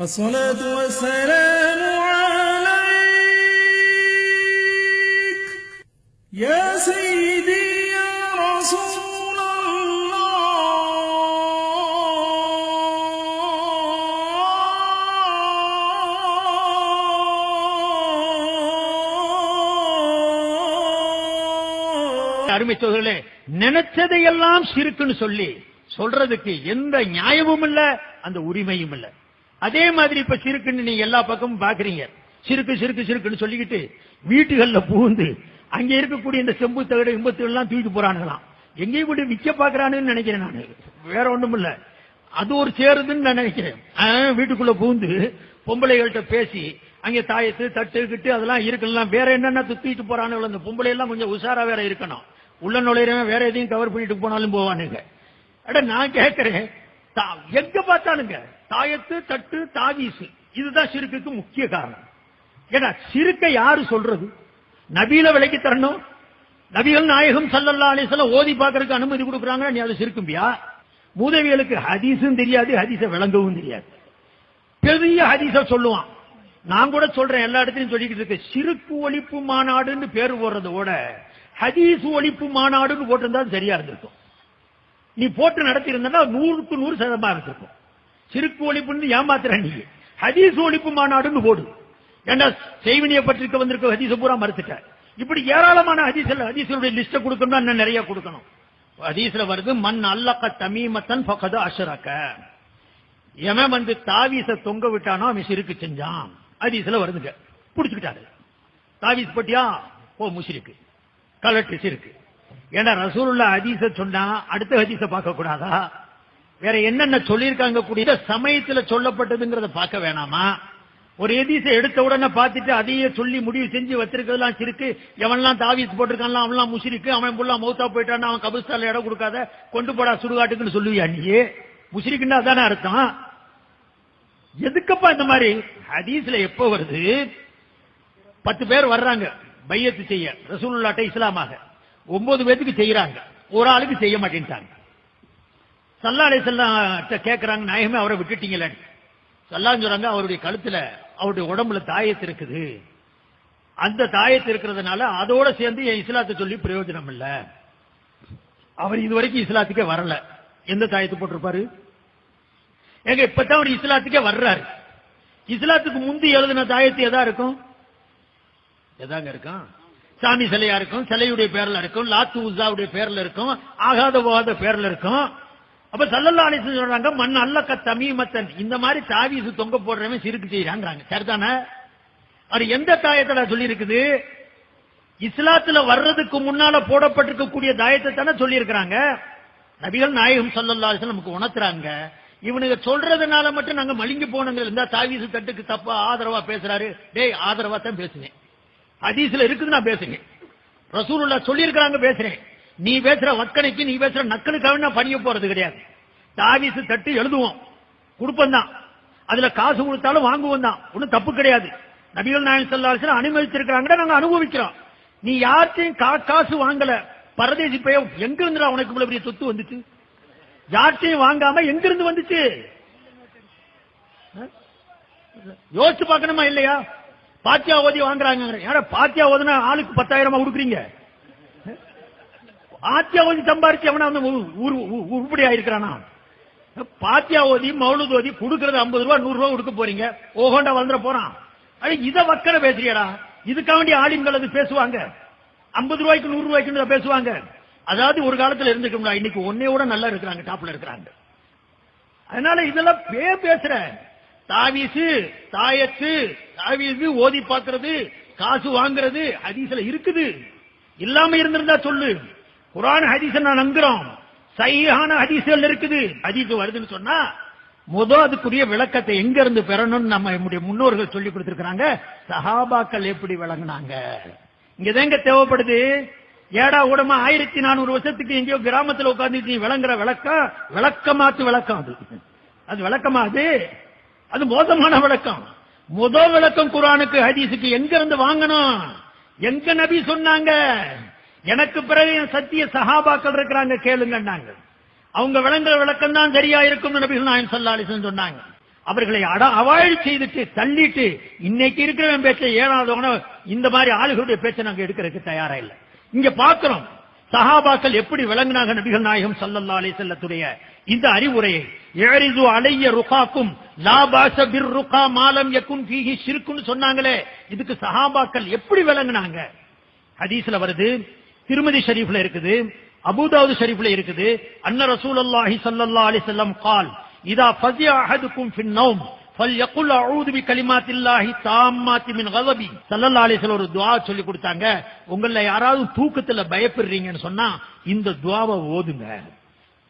الصلاة والسلام عليك يا سيدي يا رسول الله அருமை சோதர்களே நினைச்சதையெல்லாம் சிறுக்குன்னு சொல்லி சொல்றதுக்கு எந்த நியாயமும் இல்ல அந்த உரிமையும் இல்ல அதே மாதிரி இப்ப சிறுக்குன்னு நீங்க எல்லா பக்கமும் பாக்குறீங்க. சிறுக்கு சிறுக்கு சிறுக்குன்னு சொல்லிக்கிட்டு வீட்டுகள்ல புகுந்து அங்க இருக்கக்கூடிய இந்த செம்பு தகடு இம்பத்து எல்லாம் தூக்கிட்டு போறானுங்களாம் எங்கேயும் கூட விக்க பாக்குறானுன்னு நினைக்கிறேன் நான். வேற ஒண்ணும் இல்ல அது ஒரு சேருதுன்னு நான் நினைக்கிறேன். வீட்டுக்குள்ள புகுந்து பொம்பளைகள்கிட்ட பேசி அங்க தாயத்து தட்டு கிட்டு அதெல்லாம் இருக்கலாம் வேற என்னென்ன தூக்கிட்டு போறானுங்களோ அந்த பொம்பளை எல்லாம் கொஞ்சம் உஷாரா வேற இருக்கணும். உள்ள நுழையிறவன் வேற எதையும் கவர் பண்ணிட்டு போனாலும் போவானுங்க. அட நான் கேட்கிறேன் தா- எங்க பார்த்தானுங்க? தாயத்து தட்டு தாவீசு. இதுதான் சிறுக்குக்கு முக்கிய காரணம். ஏன்னா சிறுக்கை யாரு சொல்றது? நபியில விலைக்கு தரணும். நபிகள் நாயகம் சல்லல்லா அலைஹி ஓதி பார்க்கறதுக்கு அனுமதி கொடுக்குறாங்க நீ அதை சிறுக்கும்பியா? மூதவியலுக்கு ஹதீஸும் தெரியாது ஹதீஸ விளங்கவும் தெரியாது. பெரிய ஹதீஸ சொல்லுவான். நான் கூட சொல்றேன் எல்லா இடத்துலயும் சொல்லிக்கிட்டு இருக்கு. சிறுக்கு ஒழிப்பு மாநாடுன்னு பேர் போடுறதோட ஹதீஸ் ஒழிப்பு மாநாடுன்னு போட்டிருந்தா சரியா இருந்திருக்கும். நீ போட்டு நடத்தி இருந்தா நூறுக்கு நூறு சதமா இருந்திருக்கும். சிறுக்கு ஒழிப்புன்னு ஏமாத்துற நீ ஹதீஸ் ஒழிப்பு மாநாடுன்னு போடு. ஏன்னா செய்வினியை பற்றிருக்க வந்திருக்க ஹதீஸ் பூரா மறுத்துட்ட இப்படி ஏராளமான ஹதீஸ் ஹதீசனுடைய லிஸ்ட கொடுக்கணும் இன்னும் நிறைய கொடுக்கணும். ஹதீஸ்ல வருது மண் அல்லக்க தமீமத்தன் பக்கது அஷரக்க எவன் வந்து தாவீச தொங்க விட்டானோ அவன் சிறுக்கு செஞ்சான். ஹதீஸ்ல வருதுங்க. புடிச்சுக்கிட்டாரு. தாவீஸ் பட்டியா? ஓ முஷிருக்கு. கலட்டு சிறுக்கு. ஏன்னா ரசூலுல்லா ஹதீஸ சொன்னா அடுத்த ஹதீஸ பார்க்க கூடாதா வேற என்னென்ன சொல்லியிருக்காங்க கூடிய சமயத்துல சொல்லப்பட்டதுங்கிறத பார்க்க வேணாமா? ஒரு எதிச எடுத்த உடனே பார்த்துட்டு அதையே சொல்லி முடிவு செஞ்சு வச்சிருக்கிறதுலாம் சிறுக்கு. எவன்லாம் தாவீஸ் போட்டிருக்கான்லாம் அவன்லாம் முஷிருக்கு அவன் புள்ளா மௌத்தா போயிட்டான் அவன் கபிஸ்தான்ல இடம் கொடுக்காத கொண்டு போடா சுடுகாட்டுக்குன்னு சொல்லுவியா நீ? முஷிரிக்குன்னா தானே அர்த்தம்? எதுக்கப்பா இந்த மாதிரி ஹதீஸ்ல எப்போ வருது? பத்து பேர் வர்றாங்க பையத்து செய்ய ரசூலுல்லாட்ட இஸ்லாமாக. ஒன்பது பேத்துக்கு செய்யறாங்க ஒரு ஆளுக்கு செய்ய மாட்டேன்ட்டாங்க. சல்லா அலை கேட்கிறாங்க நாயகமே அவரை விட்டுட்டீங்களே. சல்லான்னு சொல்றாங்க அவருடைய கழுத்துல அவருடைய உடம்புல தாயத்து இருக்குது. அந்த தாயத்து இருக்கிறதுனால அதோட சேர்ந்து என் இஸ்லாத்தை சொல்லி பிரயோஜனம் இல்ல. அவர் இதுவரைக்கும் இஸ்லாத்துக்கே வரல. எந்த தாயத்து போட்டிருப்பாரு? எங்க இப்பதான் அவர் இஸ்லாத்துக்கே வர்றாரு. இஸ்லாத்துக்கு முந்தி எழுதின தாயத்து எதா இருக்கும்? எதாங்க இருக்கும்? சாமி சிலையா இருக்கும் சிலையுடைய பேர்ல இருக்கும் லாத்து உசாவுடைய பேர்ல இருக்கும் ஆகாத போகாத பேர்ல இருக்கும். அப்ப சல்லல்லா அலிஸ்லாம் சொல்றாங்க மண் அல்லக்க தமீமத்தன். இந்த மாதிரி தாவீசு தொங்க போடுறவன் சிறுக்கு செய்யறாங்கிறாங்க சரிதானே? அது எந்த தாயத்துல சொல்லி இருக்குது இஸ்லாத்துல வர்றதுக்கு முன்னால போடப்பட்டிருக்கக்கூடிய தாயத்தை தானே சொல்லி இருக்கிறாங்க நபிகள் நாயகம் சல்லல்லா அலிசன் நமக்கு உணர்த்துறாங்க. இவனுங்க சொல்றதுனால மட்டும் நாங்க மலிங்கி போனங்க இருந்தா தாவீசு தட்டுக்கு தப்பா ஆதரவா பேசுறாரு. டேய் ஆதரவா தான் பேசுனேன். ஹதீஸ்ல இருக்குது நான் பேசுறேன் ரசூலுல்லா சொல்லியிருக்கிறாங்க பேசுறேன். நீ பேசுற வக்கனைக்கு நீ பேசுற நக்கலுக்காக நான் பணிய போறது கிடையாது. தாவிசு தட்டு எழுதுவோம். கொடுப்போம் தான் அதுல காசு கொடுத்தாலும் வாங்குவோம் தான். ஒன்னும் தப்பு கிடையாது. நபிகள் நாயன் செல்லாசன் அனுமதிச்சிருக்கிறாங்க நாங்க அனுபவிக்கிறோம். நீ யார்ட்டையும் கா- காசு வாங்கல. பரதேசி பையன் எங்க இருந்துடா உனக்கு இவ்வளவு பெரிய சொத்து வந்துச்சு? யார்ட்டையும் வாங்காம எங்க இருந்து வந்துச்சு யோசிச்சு பார்க்கணுமா இல்லையா? பாத்தியா ஓதி வாங்குறாங்க. யாரா பாத்தியா ஓதுனா ஆளுக்கு பத்தாயிரமா கொடுக்குறீங்க? ஆத்தியா ஓதி சம்பாரிச்சு அவனா வந்து உரு- உருப்படி ஆயிருக்கிறானா? பாத்தியா ஓதி மௌலுது ஓதி கொடுக்கறது ஐம்பது ரூபா நூறு ரூபா கொடுக்க போறீங்க. ஓஹோண்டா வந்துட போறான். அட இத வக்கர பேசுறியடா. இதுக்காக வேண்டிய ஆளுங்கள் அது பேசுவாங்க. ஐம்பது ரூபாய்க்கு நூறு ரூபாய்க்கு பேசுவாங்க. அதாவது ஒரு காலத்துல இருந்துக்க இன்னைக்கு ஒன்னையோட நல்லா இருக்கிறாங்க டாப்ல இருக்கிறாங்க. அதனால இதெல்லாம் பே பேசுற. தாவிசு தாயத்து தாவிசு ஓதி பாக்குறது காசு வாங்குறது அதிசல இருக்குது. இல்லாம இருந்திருந்தா சொல்லு. குரான் ஹதீஸ நான் நம்புறோம் சையான ஹதீசுகள் இருக்குது. ஹதீஸ் வருதுன்னு சொன்னா முத அதுக்குரிய விளக்கத்தை எங்க இருந்து பெறணும்னு நம்ம நம்முடைய முன்னோர்கள் சொல்லி கொடுத்திருக்கிறாங்க. சஹாபாக்கள் எப்படி விளங்குனாங்க? இங்கதாங்க தேவைப்படுது? ஏடா உடமா ஆயிரத்தி நானூறு வருஷத்துக்கு எங்கேயோ கிராமத்துல உட்கார்ந்து நீ விளங்குற விளக்கம் விளக்கமாத்து விளக்கம் அது. அது விளக்கமா அது? அது மோசமான விளக்கம். முதல் விளக்கம் குரானுக்கு ஹதீஸுக்கு எங்க இருந்து வாங்கணும்? எங்க நபி சொன்னாங்க? எனக்கு பிறகு என் சத்திய சஹாபாக்கள் இருக்கிறாங்க கேளுங்கன்னாங்க அவங்க விளங்குற விளக்கம் தான் சரியா இருக்கும் நபிகள் நாயம் சல்லா சொன்னாங்க. அவர்களை அட அவாய்ட் செய்துட்டு தள்ளிட்டு இன்னைக்கு இருக்கிறவன் பேச்ச ஏழாவது இந்த மாதிரி ஆளுகளுடைய பேச்சை நாங்க எடுக்கிறதுக்கு தயாரா இல்ல. இங்க பாக்குறோம் சஹாபாக்கள் எப்படி விளங்குனாங்க நபிகள் நாயகம் சல்லல்லா அலி செல்லத்துடைய இந்த அறிவுரையை. ஏரிது அலைய ருகாக்கும் லாபாச பிர் ருகா மாலம் எக்கும் ஃபீஹி சிறுக்குன்னு சொன்னாங்களே. இதுக்கு சஹாபாக்கள் எப்படி விளங்குனாங்க? ஹதீஸ்ல வருது திருமதி ஷரீஃப்ல இருக்குது அபூதாவுது ஷரீஃப்ல இருக்குது அன்ன ரசூலுல்லாஹி ஸல்லல்லாஹு அலைஹி வஸல்லம் قال اذا فزع احدكم في النوم فليقل اعوذ بكلمات الله التامات من غضبي ஸல்லல்லாஹு அலைஹி வஸல்லம் ஒரு துஆ சொல்லி கொடுத்தாங்க உங்கள யாராவது தூக்கத்துல பயப்படுறீங்கன்னு சொன்னா இந்த துஆவை ஓதுங்க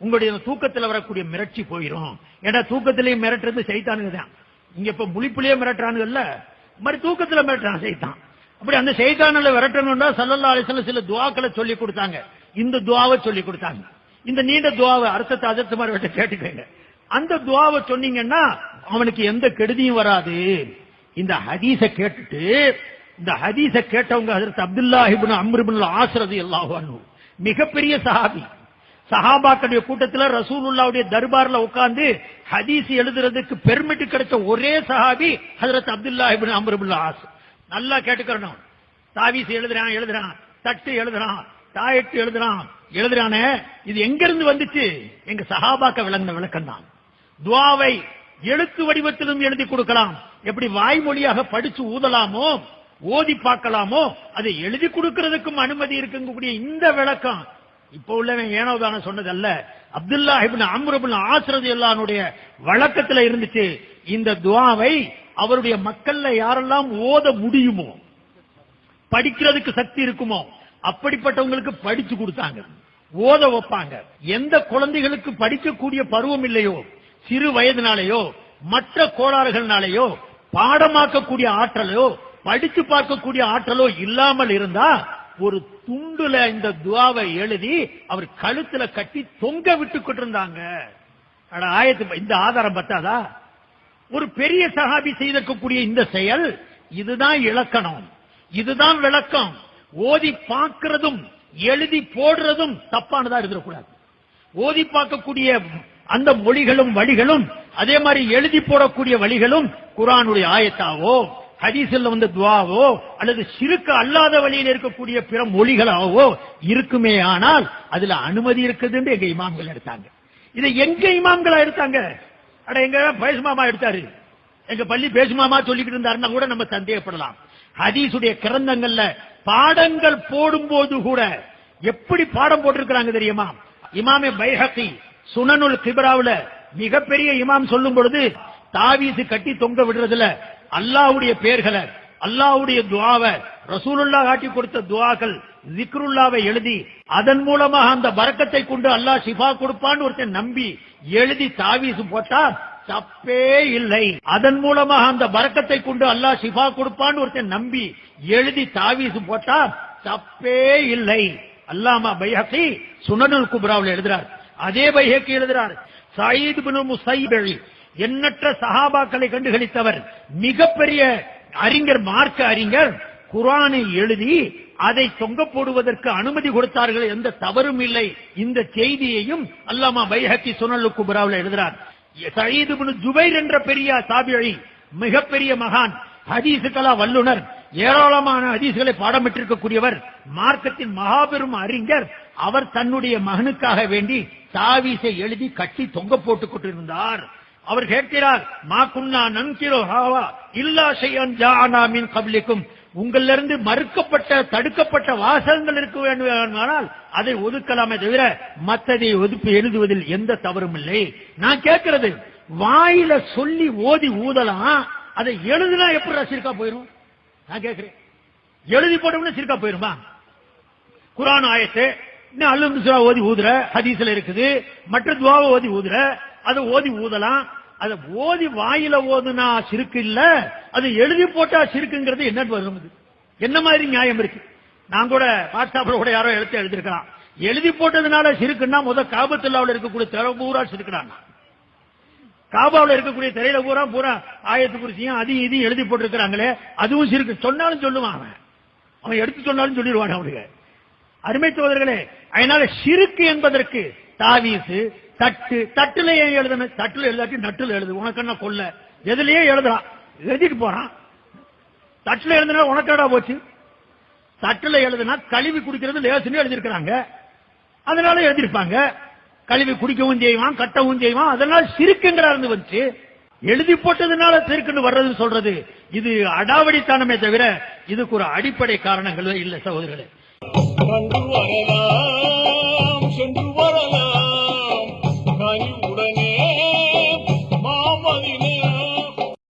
உங்களுடைய தூக்கத்துல வரக்கூடிய மிரட்சி போயிரும் ஏன்னா தூக்கத்திலேயே மிரட்டுறது சைத்தானுங்க தான் இங்க இப்ப முழிப்புலயே மிரட்டுறானுங்கல்ல இந்த மாதிரி தூக்கத்துல மிரட்டுறான் சைத்தான் அப்படி அந்த செய்தானில் விரட்டணும்னா சல்லல்லா அலிசல்ல சில துவாக்களை சொல்லி கொடுத்தாங்க. இந்த துவாவை சொல்லி கொடுத்தாங்க. இந்த நீண்ட துவாவை அர்த்தத்தை அதர்த்த மாதிரி விட்டு கேட்டுக்கோங்க. அந்த துவாவை சொன்னீங்கன்னா அவனுக்கு எந்த கெடுதியும் வராது. இந்த ஹதீச கேட்டுட்டு இந்த ஹதீச கேட்டவங்க ஹஜரத் அப்துல்லா இப்னு ஆசிரது இப்னு மிகப்பெரிய சஹாபி. சஹாபாக்களுடைய கூட்டத்துல ரசூலுல்லாவுடைய தர்பார்ல உட்கார்ந்து ஹதீஸ் எழுதுறதுக்கு பெர்மிட் கிடைச்ச ஒரே சஹாபி ஹசரத் அப்துல்லாஹிபின் இப்னு அம்ர் நல்லா கேட்டுக்கிறணும். தாவீஸ் எழுதுறான் எழுதுறான் தட்டு எழுதுறான் தாயட்டு எழுதுறான். எழுதுறானே இது எங்கிருந்து வந்துச்சு? எங்க சஹாபாக்க விளங்கின விளக்கம் தான் துவாவை எழுத்து வடிவத்திலும் எழுதி கொடுக்கலாம். எப்படி வாய்மொழியாக படிச்சு ஊதலாமோ ஓதி பார்க்கலாமோ அதை எழுதி கொடுக்கிறதுக்கும் அனுமதி இருக்கக்கூடிய இந்த விளக்கம். இப்ப உள்ளவன் ஏனோதான சொன்னதல்ல. அப்துல்லா இப்னு அம்ர் இப்னு எல்லானுடைய வழக்கத்துல இருந்துச்சு. இந்த துவாவை அவருடைய மக்கள்ல யாரெல்லாம் ஓத முடியுமோ படிக்கிறதுக்கு சக்தி இருக்குமோ அப்படிப்பட்டவங்களுக்கு படிச்சு கொடுத்தாங்க. ஓத வைப்பாங்க. எந்த குழந்தைகளுக்கு படிக்கக்கூடிய பருவம் இல்லையோ சிறு வயதினாலேயோ மற்ற கோளாறுகள்னாலேயோ பாடமாக்கக்கூடிய ஆற்றலோ படிச்சு பார்க்கக்கூடிய ஆற்றலோ இல்லாமல் இருந்தா ஒரு துண்டுல இந்த துவாவை எழுதி அவர் கழுத்துல கட்டி தொங்க விட்டுக்கிட்டு இருந்தாங்க. ஆயத்து இந்த ஆதாரம் பத்தாதா? ஒரு பெரிய சஹாபி செய்திருக்கக்கூடிய இந்த செயல் இதுதான் இலக்கணம். இதுதான் விளக்கம். ஓதி பார்க்கிறதும் எழுதி போடுறதும் தப்பானதா இருந்துடக்கூடாது. ஓதி பார்க்கக்கூடிய அந்த மொழிகளும் வழிகளும் அதே மாதிரி எழுதி போடக்கூடிய வழிகளும் குரானுடைய ஆயத்தாவோ ஹதீசில் வந்த துவாவோ அல்லது சிறுக்க அல்லாத வழியில் இருக்கக்கூடிய பிற மொழிகளாவோ இருக்குமே ஆனால் அதுல அனுமதி இருக்குதுன்னு எங்க இமாம்கள் எடுத்தாங்க. இதை எங்க இமாம்களா எடுத்தாங்க? அட எங்க பேசுமாமா எடுத்தாரு. எங்க பள்ளி பேசுமாமா சொல்லிக்கிட்டு இருந்தாருன்னா கூட நம்ம சந்தேகப்படலாம். ஹதீசுடைய கிரந்தங்கள்ல பாடங்கள் போடும்போது கூட எப்படி பாடம் போட்டிருக்கிறாங்க தெரியுமா? இமாமே பைஹக்கி சுனனுல் கிபராவில் மிகப்பெரிய இமாம் சொல்லும் பொழுது தாவீசு கட்டி தொங்க விடுறதுல அல்லாஹ்வுடைய பெயர்களை அல்லாஹ்வுடைய துவாவை ரசூலுல்லா காட்டி கொடுத்த துவாக்கள் ஜிக்ருல்லாவை எழுதி அதன் மூலமாக அந்த பரக்கத்தை கொண்டு அல்லாஹ் ஷிஃபா கொடுப்பான்னு ஒருத்தன் நம்பி எழுதி தாவீசு போட்டா தப்பே இல்லை. அதன் மூலமாக அந்த பரக்கத்தை கொண்டு அல்லாஹ் ஷிஃபா கொடுப்பான்னு ஒருத்தன் நம்பி எழுதி தாவீசு போட்டா தப்பே இல்லை. அல்லாமா பைஹக்கி சுனனுல் குப்ராவில் எழுதுறார். அதே பைஹக்கி எழுதுறார். சயீத் பின் முசைபி எண்ணற்ற சஹாபாக்களை கண்டுகளித்தவர் மிகப்பெரிய அறிஞர் மார்க்க அறிஞர் குரானை எழுதி அதை தொங்க போடுவதற்கு அனுமதி கொடுத்தார்கள் எந்த தவறும் இல்லை. இந்த செய்தியையும் அல்லாமா பைஹக்கி சுனல் குபராவில் எழுதுறார். சயீது பின் ஜுபைர் என்ற பெரிய தாபிழி மிகப்பெரிய மகான் ஹதீசுகளா வல்லுனர் ஏராளமான ஹதீஸ்களை பாடமிட்டிருக்கக்கூடியவர் மார்க்கத்தின் மகாபெரும் அறிஞர் அவர் தன்னுடைய மகனுக்காக வேண்டி தாவீசை எழுதி கட்டி தொங்க போட்டுக் கொண்டிருந்தார். அவர் கேட்கிறார் மா குன்னா நன்கிரோ ஹாவா இல்லா செய்யன் ஜானா கபலிக்கும். உங்களிலிருந்து மறுக்கப்பட்ட தடுக்கப்பட்ட வாசகங்கள் இருக்க வேண்டுமானால் அதை ஒதுக்கலாமே தவிர மற்றதை ஒதுப்பு எழுதுவதில் எந்த தவறும் இல்லை. நான் கேட்கிறது வாயில சொல்லி ஓதி ஊதலாம் அதை எழுதுனா எப்படி சிறுக்கா போயிரும்? நான் கேட்கிறேன். எழுதி போட்டோம்னா சிறுக்கா போயிருமா? குரான் ஆயத்து இன்னும் அல்லு ஓதி ஊதுற ஹதீஸ்ல இருக்குது மற்ற துவாவை ஓதி ஊதுற அதை ஓதி ஊதலாம். அதை ஓதி வாயில ஓதுனா சிறுக்கு இல்ல அது எழுதி போட்டா சிறுக்குங்கிறது என்ன வரும் என்ன மாதிரி நியாயம் இருக்கு? நான் கூட வாட்ஸ்அப்ல கூட யாரோ எழுத்து எழுதிருக்கலாம் எழுதி போட்டதுனால சிறுக்குன்னா முத காபத்துல்லாவில் இருக்கக்கூடிய திரை பூரா சிறுக்குறாங்க காபாவில் இருக்கக்கூடிய திரையில பூரா பூரா ஆயத்து குறிச்சியும் அதையும் இதையும் எழுதி போட்டிருக்கிறாங்களே அதுவும் சிறுக்கு. சொன்னாலும் சொல்லுவான் அவன். அவன் எடுத்து சொன்னாலும் சொல்லிடுவான் அவனுக்கு அருமை சோதர்களே அதனால சிறுக்கு என்பதற்கு தாவீசு தட்டு தட்டுல ஏன் எழுதணும் தட்டுல எழுதாட்டி நட்டுல எழுது. உனக்கு என்ன கொல்ல எதுலயே எழுதுறான் எழுதிட்டு போறான். தட்டுல எழுதுனா உனக்கடா போச்சு? தட்டுல எழுதுனா கழுவி குடிக்கிறது லேசுன்னு எழுதியிருக்கிறாங்க. அதனால எழுதியிருப்பாங்க. கழுவி குடிக்கவும் செய்வான் கட்டவும் செய்வான். அதனால சிறுக்குங்கிறாரு வந்துச்சு. எழுதி போட்டதுனால சிறுக்குன்னு வர்றதுன்னு சொல்றது. இது அடாவடித்தானமே தவிர இதுக்கு ஒரு அடிப்படை காரணங்கள் இல்லை சகோதரர்களே.